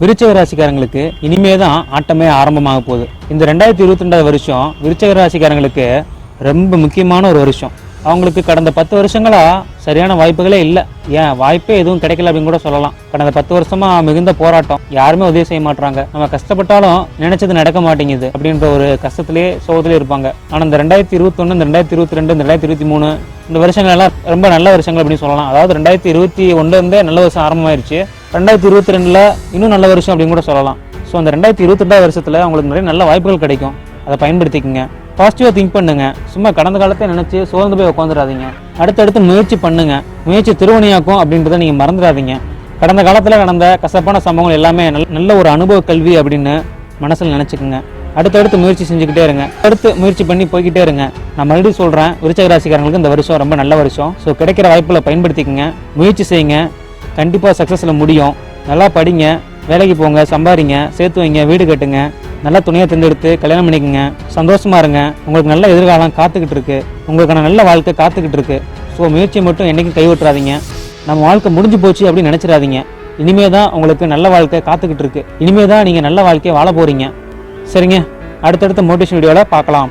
விருச்சக ராசிக்காரங்களுக்கு இனிமே தான் ஆட்டமே ஆரம்பமாக போகுது. இந்த ரெண்டாயிரத்தி இருபத்தி ரெண்டாவது வருஷம் விருச்சக ராசிக்காரங்களுக்கு ரொம்ப முக்கியமான ஒரு வருஷம். அவங்களுக்கு கடந்த பத்து வருஷங்களா சரியான வாய்ப்புகளே இல்லை. ஏன் வாய்ப்பே எதுவும் கிடைக்கல அப்படின்னு கூட சொல்லலாம். கடந்த பத்து வருஷமா மிகுந்த போராட்டம். யாருமே உதவி செய்ய மாட்டாங்க நம்ம கஷ்டப்பட்டாலும் நினைச்சது நடக்க மாட்டேங்குது அப்படின்ற ஒரு கஷ்டத்திலே சோகத்திலே இருப்பாங்க. ஆனா இந்த ரெண்டாயிரத்தி இருபத்தொன்று இந்த ரெண்டாயிரத்தி இருபத்தி ரெண்டு இந்த ரெண்டாயிரத்தி இருபத்தி மூணு இந்த வருஷங்கள் எல்லாம் ரொம்ப நல்ல வருஷங்கள் அப்படின்னு சொல்லலாம். அதாவது ரெண்டாயிரத்தி இருபத்தி ஒன்றுலேருந்தே நல்ல வருஷம் ஆரம்பமாயிருச்சு. ரெண்டாயிரத்தி இருபத்தி ரெண்டில் இன்னும் நல்ல வருஷம் அப்படின்னு கூட சொல்லலாம். ஸோ அந்த ரெண்டாயிரத்தி இருபத்தி ரெண்டாவது வருஷத்தில் உங்களுக்கு நிறைய நல்ல வாய்ப்புகள் கிடைக்கும். அதை பயன்படுத்திக்கங்க. பாசிட்டிவாக திங்க் பண்ணுங்க. சும்மா கடந்த காலத்தை நினச்சி சோர்ந்து போய் உட்காந்துடாதீங்க அடுத்தடுத்து முயற்சி பண்ணுங்க. முயற்சி திருவணியாக்கும் அப்படின்றத நீங்கள் மறந்துடாதீங்க கடந்த காலத்தில் நடந்த கசப்பான சம்பவங்கள் எல்லாமே நல்ல- நல்ல ஒரு அனுபவ கல்வி அப்படின்னு மனசில் நினச்சிக்கோங்க. அடுத்தடுத்து முயற்சி செஞ்சுக்கிட்டே இருங்க. அடுத்து முயற்சி பண்ணி போய்கிட்டே இருங்க. நான் மறுபடியும் சொல்கிறேன் விருச்சக ராசிக்காரங்களுக்கு இந்த வருஷம் ரொம்ப நல்ல வருஷம். ஸோ கிடைக்கிற வாய்ப்புகளை பயன்படுத்திக்கங்க. முயற்சி செய்யுங்க. கண்டிப்பாக சக்ஸஸில் முடியும். நல்லா படிங்க வேலைக்கு போங்க சம்பாதிங்க சேர்த்து வைங்க வீடு கட்டுங்க நல்ல துணியை தேர்ந்தெடுத்து கல்யாணம் பண்ணிக்கோங்க. சந்தோஷமாக இருங்க. உங்களுக்கு நல்ல எதிர்காலம் காத்துக்கிட்டு இருக்கு. உங்களுக்கான நல்ல வாழ்க்கை காத்துக்கிட்டு இருக்கு. ஸோ முயற்சியை மட்டும் என்றைக்கும் கைவிட்டுறாதீங்க. நம்ம வாழ்க்கை முடிஞ்சு போச்சு அப்படின்னு நினச்சிடாதீங்க. இனிமே தான் உங்களுக்கு நல்ல வாழ்க்கை காத்துக்கிட்டு இருக்கு. இனிமே தான் நீங்கள் நல்ல வாழ்க்கையை வாழ போகிறீங்க சரிங்க. அடுத்தடுத்த மோட்டிவேஷன் வீடியோவில் பார்க்கலாம்.